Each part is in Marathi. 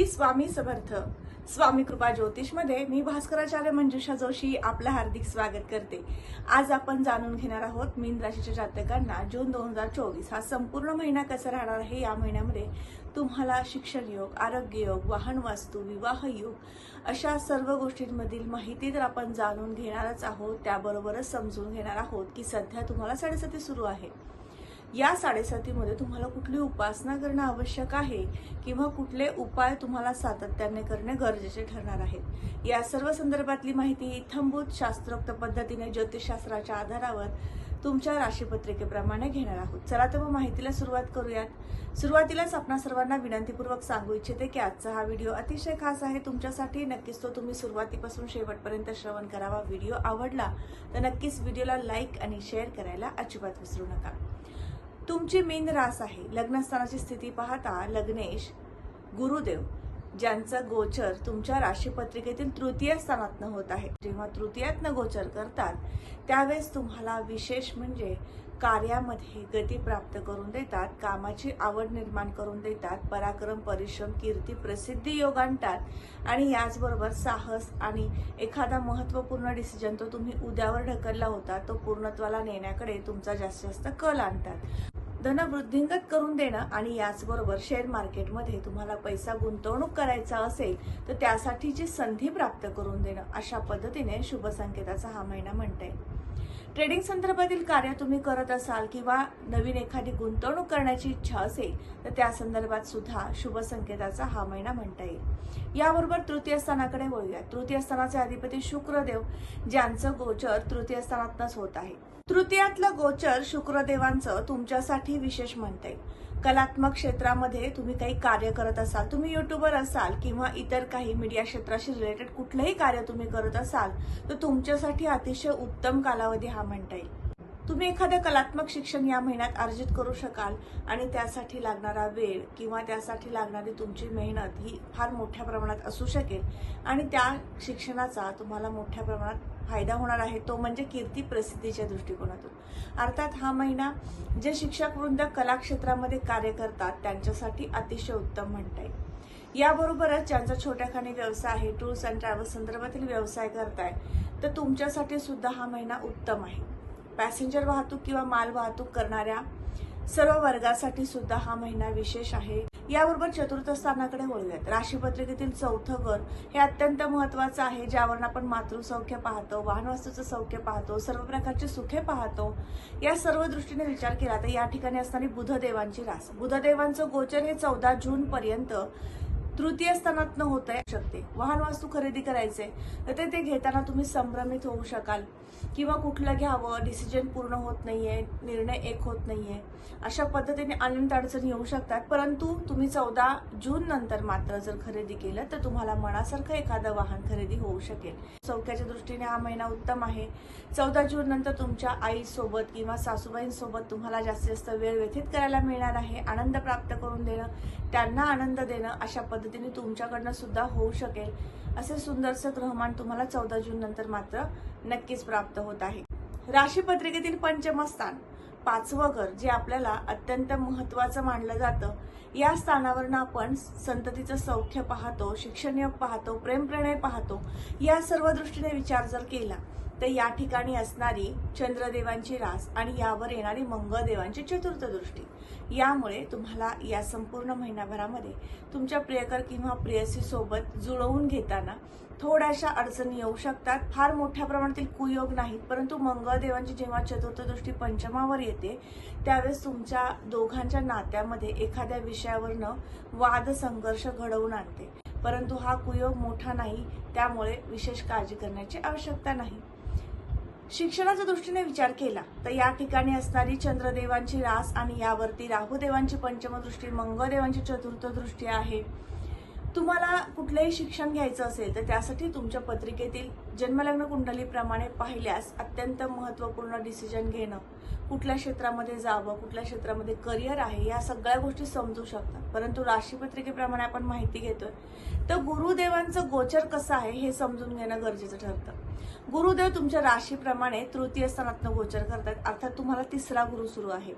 की स्वामी समर्थ स्वामी कृपा ज्योतिषमध्ये मी भास्कराचार्य मंजुषा जोशी आपलं हार्दिक स्वागत करते. आज आपण जाणून घेणार आहोत मीन राशीच्या जातकांना जून दोन हजार चोवीस हा संपूर्ण महिना कसा राहणार आहे? या महिन्यामध्ये तुम्हाला शिक्षण योग आरोग्य योग वाहन वास्तू विवाह योग अशा सर्व गोष्टींमधील माहिती तर आपण जाणून घेणारच आहोत. त्याबरोबरच समजून घेणार आहोत की सध्या तुम्हाला साडेसाती सुरू आहे. या साडेसातीमध्ये तुम्हाला कुठली उपासना करणं आवश्यक आहे किंवा कुठले उपाय तुम्हाला सातत्याने करणे गरजेचे ठरणार आहेत? या सर्व संदर्भातली माहिती इथंभूत शास्त्रोक्त पद्धतीने ज्योतिषशास्त्राच्या आधारावर तुमच्या राशीपत्रिकेप्रमाणे घेणार आहोत. चला तर मग माहितीला सुरुवात करूयात. सुरुवातीलाच आपणा सर्वांना विनंतीपूर्वक सांगू इच्छिते की आजचा हा व्हिडिओ अतिशय खास आहे तुमच्यासाठी. नक्कीच तो तुम्ही सुरुवातीपासून शेवटपर्यंत श्रवण करावा. व्हिडिओ आवडला तर नक्कीच व्हिडिओला लाईक आणि शेअर करायला अजिबात विसरू नका. तुमची मीन रास आहे. लग्नस्थानाची स्थिती पाहता लग्नेश गुरुदेव ज्यांचं गोचर तुमच्या राशीपत्रिकेतील तृतीय स्थानातनं होत आहे. जेव्हा तृतीयातनं गोचर करतात त्यावेळेस तुम्हाला विशेष म्हणजे कार्यामध्ये गती प्राप्त करून देतात कामाची आवड निर्माण करून देतात पराक्रम परिश्रम कीर्ती प्रसिद्धी योग आणतात आणि याचबरोबर साहस आणि एखादा महत्त्वपूर्ण डिसिजन तो तुम्ही उद्यावर ढकलला होता तो पूर्णत्वाला नेण्याकडे तुमचा जास्तीत जास्त कल आणतात. धन वृद्धिंगत करून देणं आणि याचबरोबर शेअर मार्केटमध्ये तुम्हाला पैसा गुंतवणूक करायचा असेल तर त्यासाठीची संधी प्राप्त करून देणं अशा पद्धतीने शुभसंकेताचा हा महिना म्हणता येईल. ट्रेडिंग संदर्भातील कार्य तुम्ही करत असाल किंवा नवीन एखादी गुंतवणूक करण्याची इच्छा असेल तर त्या संदर्भात सुद्धा शुभ संकेताचा हा महिना म्हणता येईल. याबरोबर तृतीय स्थानाकडे वळूया तृतीय स्थानाचे अधिपती शुक्रदेव ज्यांचं गोचर तृतीय स्थानातनच होत आहे. तृतीयातलं गोचर शुक्रदेवांचं तुमच्यासाठी विशेष म्हणता येईल. कलात्मक क्षेत्रामध्ये तुम्ही काही कार्य करत असाल तुम्ही युट्यूबर असाल किंवा इतर काही मीडिया क्षेत्राशी रिलेटेड कुठलंही कार्य तुम्ही करत असाल तर तुमच्यासाठी अतिशय उत्तम कालावधी हा म्हणता येईल. तुम्ही एखादं कलात्मक शिक्षण या महिन्यात अर्जित करू शकाल आणि त्यासाठी लागणारा वेळ किंवा त्यासाठी लागणारी तुमची मेहनत ही फार मोठ्या प्रमाणात असू शकेल आणि त्या शिक्षणाचा तुम्हाला मोठ्या प्रमाणात फायदा होणार आहे. तो म्हणजे कीर्ती प्रसिद्धीच्या दृष्टिकोनातून. अर्थात हा महिना जे शिक्षक वृंद कलाक्षेत्रामध्ये कार्य करतात त्यांच्यासाठी अतिशय उत्तम म्हणता येईल. याबरोबरच ज्यांचा छोट्याखानी व्यवसाय आहे टूर्स अँड ट्रॅव्हल्स संदर्भातील व्यवसाय करताय तर तुमच्यासाठी सुद्धा हा महिना उत्तम आहे. पॅसेंजर वाहतूक किंवा माल वाहतूक करणाऱ्या सर्व वर्गासाठी सुद्धा हा महिना विशेष आहे. याबरोबर चतुर्थ स्थानाकडे वळूयात. राशीपत्रिकेतील चौथं घर हे अत्यंत महत्वाचं आहे ज्यावरून आपण मातृसौख्य पाहतो वाहनवास्तूचं सौख्य पाहतो सर्व प्रकारचे सुखे पाहतो. या सर्व दृष्टीने विचार केला तर या ठिकाणी असणारी बुधदेवांची रास. बुधदेवांचं गोचर हे चौदा जून पर्यंत तृतीय स्थानातनं होत आहे शकते वाहन वास्तू खरेदी करायचे तर ते ते घेताना तुम्ही संभ्रमित होऊ शकाल. किंवा कुठलं घ्यावं डिसिजन पूर्ण होत नाही आहे निर्णय एक होत नाही आहे अशा पद्धतीने अनंत अडचणी येऊ शकतात. परंतु तुम्ही चौदा जून नंतर मात्र जर खरेदी केलं तर तुम्हाला मनासारखं एखादं वाहन खरेदी होऊ शकेल. सौख्याच्या दृष्टीने हा महिना उत्तम आहे. चौदा जून नंतर तुमच्या आईसोबत किंवा सासूबाईंसोबत तुम्हाला जास्तीत जास्त वेळ व्यतीत करायला मिळणार आहे. आनंद प्राप्त करून देणं त्यांना आनंद देणं अशा पद्धतीने तुमच्याकडनं सुद्धा होऊ शकेल. असे सुंदरसं ग्रहमान तुम्हाला चौदा जून नंतर मात्र नक्कीच प्राप्त होत आहे. राशीपत्रिकेतील पंचम स्थान पाचवं घर जे आपल्याला अत्यंत महत्वाचं मानलं जातं. या स्थानावरनं आपण संततीचं सौख्य पाहतो शिक्षण पाहतो प्रेमप्रणय पाहतो या सर्व दृष्टीने विचार जर केला तर या ठिकाणी असणारी चंद्रदेवांची रास आणि यावर येणारी मंगळदेवांची चतुर्थ दृष्टी. यामुळे तुम्हाला या संपूर्ण महिनाभरामध्ये तुमच्या प्रियकर किंवा प्रेयसीसोबत जुळवून घेताना थोड्याशा अडचणी येऊ शकतात. फार मोठ्या प्रमाणातील कुयोग नाहीत परंतु मंगळदेवांची जेव्हा चतुर्थ दृष्टी पंचमावर येते त्यावेळेस तुमच्या दोघांच्या नात्यामध्ये एखाद्या विषयावरनं वाद संघर्ष घडवून आणते. परंतु हा कुयोग मोठा नाही त्यामुळे विशेष काळजी करण्याची आवश्यकता नाही. शिक्षणाच्या दृष्टीने विचार केला तर या ठिकाणी असणारी चंद्रदेवांची रास आणि यावरती राहुदेवांची पंचमदृष्टी मंगळदेवांची चतुर्थ दृष्टी आहे. तुम्हाला कुठलंही शिक्षण घ्यायचं असेल तर त्यासाठी तुमच्या पत्रिकेतील जन्मलग्न कुंडलीप्रमाणे पाहिल्यास अत्यंत महत्त्वपूर्ण डिसिजन घेणं. कुठल्या क्षेत्रामध्ये जावं कुठल्या क्षेत्रामध्ये करिअर आहे या सगळ्या गोष्टी समजू शकतात. परंतु राशीपत्रिकेप्रमाणे आपण माहिती घेतोय तर गुरुदेवांचं गोचर कसं आहे हे समजून घेणं गरजेचं ठरतं. गुरुदेव तुमच्या राशीप्रमाणे तृतीय स्थानातनं गोचर करतात अर्थात तुम्हाला तिसरा गुरु सुरू आहे.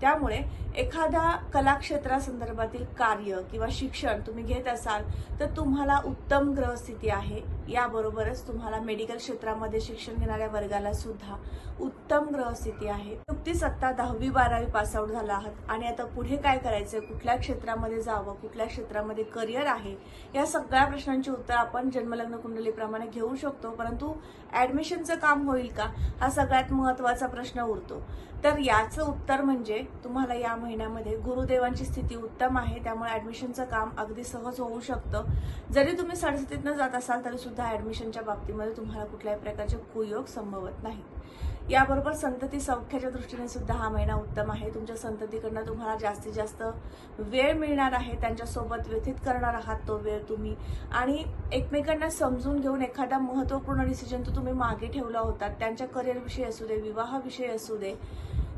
त्यामुळे एखाद्या कलाक्षेत्रासंदर्भातील कार्य किंवा शिक्षण तुम्ही घेत असाल तर तुम्हाला उत्तम ग्रहस्थिती आहे. याबरोबरच तुम्हाला मेडिकल क्षेत्रामध्ये शिक्षण घेणाऱ्या वर्गाला सुद्धा उत्तम ग्रहस्थिती आहे. नुकतीच आत्ता दहावी बारावी पासआउट झाला आहात. आणि आता पुढे काय करायचंय? कुठल्या क्षेत्रामध्ये जावं? कुठल्या क्षेत्रामध्ये करिअर आहे? या सगळ्या प्रश्नांची उत्तर आपण जन्मलग्न कुंडलीप्रमाणे घेऊ शकतो. परंतु ऍडमिशनचं काम होईल का? हा सगळ्यात महत्त्वाचा प्रश्न उरतो. तर याचं उत्तर म्हणजे तुम्हाला या महिन्यामध्ये गुरुदेवांची स्थिती उत्तम आहे. त्यामुळे ऍडमिशनचं काम अगदी सहज होऊ शकतं. जरी तुम्ही सरस्वतीतनं जात असाल तरी सुद्धा ऍडमिशनच्या बाबतीमध्ये तुम्हाला कुठल्याही प्रकारचे कुयोग संभवत नाहीत. याबरोबर संतती सौख्याच्या दृष्टीने सुद्धा हा महिना उत्तम आहे. तुमच्या संततीकडनं तुम्हाला जास्तीत जास्त वेळ मिळणार आहे. त्यांच्यासोबत व्यथित करणार आहात तो वेळ तुम्ही. आणि एकमेकांना समजून घेऊन एखादा महत्त्वपूर्ण डिसिजन तो तुम्ही मागे ठेवला होता. त्यांच्या करिअरविषयी असू दे विवाहाविषयी असू दे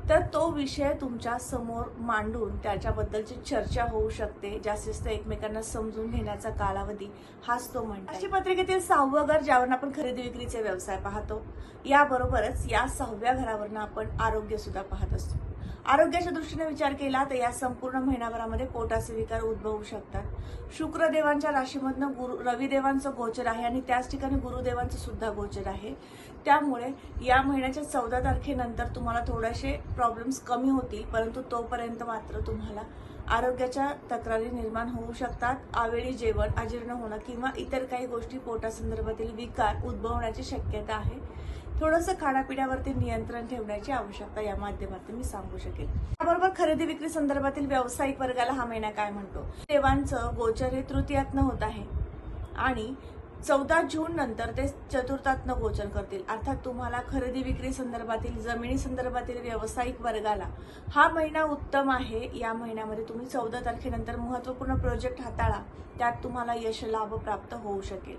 तर तो विषय तुमच्यासमोर मांडून त्याच्याबद्दलची चर्चा होऊ शकते जास्तीत जास्त एकमेकांना समजून घेण्याचा कालावधी. हाच तो म्हणतो अशी पत्रिकेतील सहावं घर ज्यावरून आपण खरेदी विक्रीचे व्यवसाय पाहतो याबरोबरच या सहाव्या घरावरनं आपण आरोग्य सुद्धा पाहत असतो. आरोग्याच्या दृष्टीने विचार केला तर या संपूर्ण महिनाभरामध्ये पोटाचे विकार उद्भवू शकतात. शुक्रदेवांच्या राशीमधनं गुरु रविदेवांचं गोचर आहे आणि त्याच ठिकाणी गुरुदेवांचं सुद्धा गोचर आहे. त्यामुळे या महिन्याच्या चौदा तारखेनंतर तुम्हाला थोडेसे प्रॉब्लेम्स कमी होतील परंतु तोपर्यंत मात्र तुम्हाला आरोग्याच्या तक्रारी निर्माण होऊ शकतात. आवेळी जेवण अजीर्ण होणं किंवा इतर काही गोष्टी पोटासंदर्भातील विकार उद्भवण्याची शक्यता आहे. थोडंसं खाण्यापिण्यावरती नियंत्रण ठेवण्याची आवश्यकता या माध्यमातून मी सांगू शकेल त्याबरोबर खरेदी विक्री संदर्भातील व्यावसायिक वर्गाला हा महिना काय म्हणतो? देवांचं गोचर हे तृतीयातनं होत आहे. आणि चौदा जून नंतर ते चतुर्थातनं गोचर करतील. अर्थात तुम्हाला खरेदी विक्री संदर्भातील जमिनी संदर्भातील व्यावसायिक वर्गाला हा महिना उत्तम आहे. या महिन्यामध्ये तुम्ही चौदा तारखेनंतर महत्त्वपूर्ण प्रोजेक्ट हाताळा. त्यात तुम्हाला यश लाभ प्राप्त होऊ शकेल.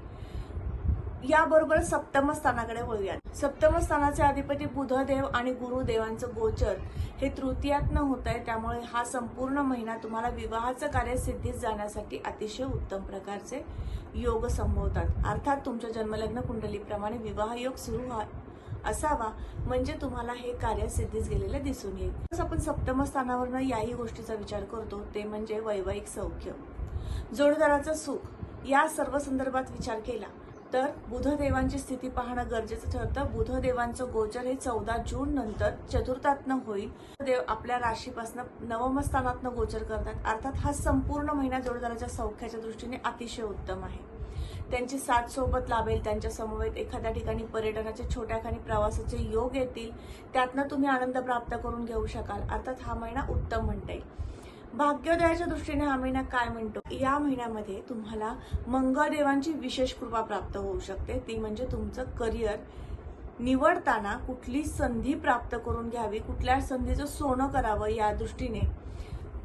याबरोबर सप्तम स्थानाकडे वळूयात. सप्तम स्थानाचे अधिपती बुधदेव आणि गुरुदेवांचं गोचर हे तृतीयातनं होत आहे त्यामुळे हा संपूर्ण महिना तुम्हाला विवाहाचं कार्य सिद्धीत जाण्यासाठी अतिशय उत्तम प्रकारचे योग संभवतात. अर्थात तुमच्या जन्मलग्न कुंडलीप्रमाणे विवाह योग सुरू व्हा असावा म्हणजे तुम्हाला हे कार्य सिद्धीस गेलेलं दिसून येईल. तसंच आपण सप्तम स्थानावरनं याही गोष्टीचा विचार करतो ते म्हणजे वैवाहिक सौख्य. जोडदाराचं सुख. या सर्व संदर्भात विचार केला. तर बुधदेवांची स्थिती पाहणं गरजेचं ठरतं. बुधदेवांचं गोचर हे चौदा जून नंतर चतुर्थातनं होईल. देव आपल्या राशीपासून नवम स्थानातनं गोचर करतात. अर्थात हा संपूर्ण महिना जोडदाराच्या सौख्याच्या दृष्टीने अतिशय उत्तम आहे. त्यांची साथ सोबत लाभेल. त्यांच्या समवेत एखाद्या ठिकाणी पर्यटनाचे छोट्या खाणी प्रवासाचे योग येतील. त्यातनं तुम्ही आनंद प्राप्त करून घेऊ शकाल. अर्थात हा महिना उत्तम म्हणता येईल. भाग्योदयाच्या दृष्टीने हा महिना काय म्हणतो? या महिन्यामध्ये तुम्हाला मंगळदेवांची विशेष कृपा प्राप्त होऊ शकते. ती म्हणजे तुमचं करिअर निवडताना कुठली संधी प्राप्त करून घ्यावी कुठल्या संधीचं सोनं करावं या दृष्टीने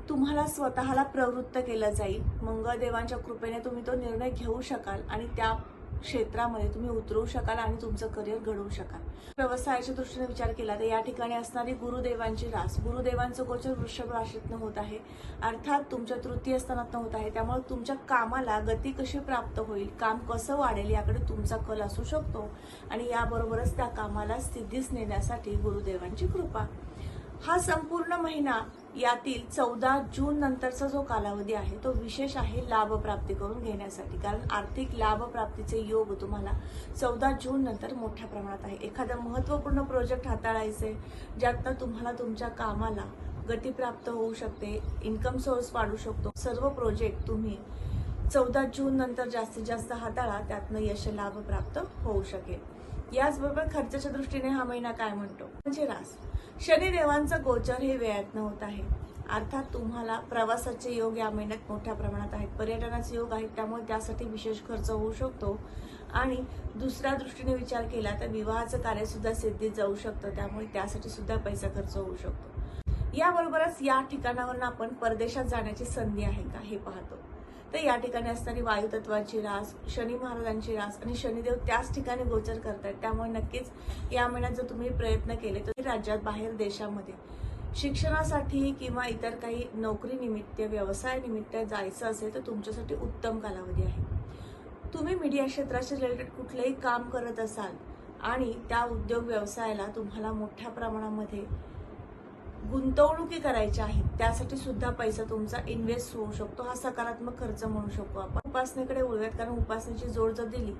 तुम्हाला स्वतःला प्रवृत्त केलं जाईल. मंगळदेवांच्या कृपेने तुम्ही तो निर्णय घेऊ शकाल आणि त्या क्षेत्रामध्ये तुम्ही उतरवू शकाल आणि तुमचं करिअर घडवू शकाल. व्यवसायाच्या दृष्टीने विचार केला तर या ठिकाणी असणारी गुरुदेवांची रास गुरुदेवांचं गोचर वृषभ राशीतनं होत आहे. अर्थात तुमच्या तृतीय स्थानातनं होत आहे. त्यामुळे तुमच्या कामाला गती कशी प्राप्त होईल काम कसं वाढेल याकडे तुमचा कल असू शकतो. आणि याबरोबरच त्या कामाला सिद्धीस नेण्यासाठी गुरुदेवांची कृपा. हा संपूर्ण महिना यातील चौदा जून नंतरचा जो कालावधी आहे तो विशेष आहे लाभ प्राप्ती करून घेण्यासाठी. कारण आर्थिक लाभ प्राप्तीचे योग तुम्हाला चौदा जून नंतर मोठ्या प्रमाणात आहे. एखादा महत्त्वपूर्ण प्रोजेक्ट हाताळायचे ज्यातनं तुम्हाला तुमच्या कामाला गती प्राप्त होऊ शकते इन्कम सोर्स वाढू शकतो. सर्व प्रोजेक्ट तुम्ही चौदा जून नंतर जास्तीत जास्त हाताळा त्यातनं यश लाभ प्राप्त होऊ शकेल. याचबरोबर खर्चाच्या दृष्टीने हा महिना काय म्हणतो? म्हणजे रास. शनिदेवांचं गोचर हे वेळात होत आहे. अर्थात तुम्हाला प्रवासाचे योग या महिन्यात मोठ्या प्रमाणात आहेत. पर्यटनाचे योग आहेत त्यामुळे त्यासाठी विशेष खर्च होऊ शकतो. आणि दुसऱ्या दृष्टीने विचार केला तर विवाहाचं कार्य सुद्धा सिद्धीत जाऊ शकतं. त्यामुळे त्यासाठी सुद्धा पैसा खर्च होऊ शकतो. याबरोबरच या ठिकाणावरून आपण परदेशात जाण्याची संधी आहे का हे पाहतो. तर या ठिकाणी असणारी वायुतत्वाची रास शनी महाराजांची रास आणि शनिदेव त्याच ठिकाणी गोचर करतायत. त्यामुळे नक्कीच या महिन्यात जर तुम्ही प्रयत्न केले तर राज्यात बाहेर देशामध्ये शिक्षणासाठी किंवा इतर काही नोकरीनिमित्त व्यवसायानिमित्त जायचं असेल तर तुमच्यासाठी उत्तम कालावधी आहे. तुम्ही मीडिया क्षेत्राशी रिलेटेड कुठलंही काम करत असाल आणि त्या उद्योग व्यवसायाला तुम्हाला मोठ्या प्रमाणामध्ये गुंतवणुकी करायच्या आहेत त्यासाठी सुद्धा पैसा तुमचा इन्व्हेस्ट होऊ शकतो. हा सकारात्मक खर्च म्हणू शकतो आपण. उपासनेकडे वळूयात कारण उपासनेची जोड जर दिली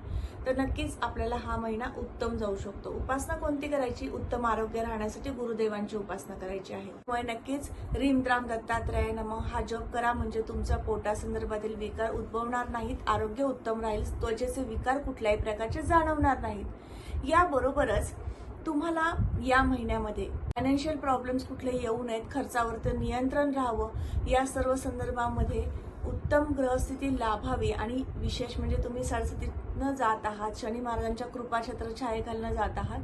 तर नक्कीच आपल्याला हा महिना उत्तम जाऊ शकतो. उपासना कोणती करायची? उत्तम आरोग्य राहण्यासाठी गुरुदेवांची उपासना करायची आहे. त्यामुळे नक्कीच रिमद्राम दत्तात्रय नम. हा जप करा म्हणजे तुमच्या पोटासंदर्भातील विकार उद्भवणार नाहीत. आरोग्य उत्तम राहील त्वचेचे विकार कुठल्याही प्रकारचे जाणवणार नाहीत. याबरोबरच तुम्हाला या महिन्यामध्ये फायनान्शियल प्रॉब्लेम्स कुठले येऊ नयेत खर्चावरती नियंत्रण राहावं. या सर्व संदर्भामध्ये उत्तम ग्रहस्थिती लाभावी आणि विशेष म्हणजे तुम्ही सरस्वतीत न जात आहात शनी महाराजांच्या कृपाक्षेत्र छायेखालनं जात आहात.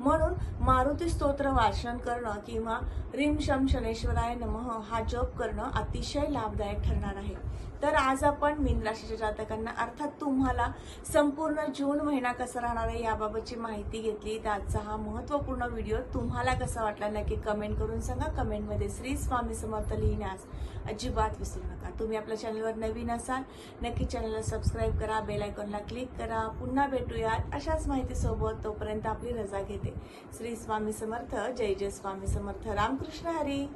म्हणून मारुती स्तोत्र वाचन करणं किंवा रिम शम शनेश्वराय नमः हा जप करणं अतिशय लाभदायक ठरणार आहे. तर आज आपण मीन राशीच्या जातकांना अर्थात तुम्हाला संपूर्ण जून महिना कसा राहणार आहे याबाबतची माहिती घेतली. तर आजचा हा महत्त्वपूर्ण व्हिडिओ तुम्हाला कसा वाटला नक्की कमेंट करून सांगा. कमेंटमध्ये श्री स्वामी समर्थ लिहिण्यास अजिबात विसरू नका. तुम्ही आपल्या चॅनलवर नवीन असाल नक्की चॅनलला सबस्क्राईब करा बेल आयकॉनला क्लिक करा पुन्हा भेटूयात अशाच माहितीसोबत. तोपर्यंत आपली रजा घेते. श्री स्वामी समर्थ जय जय स्वामी समर्थ. रामकृष्ण हरी.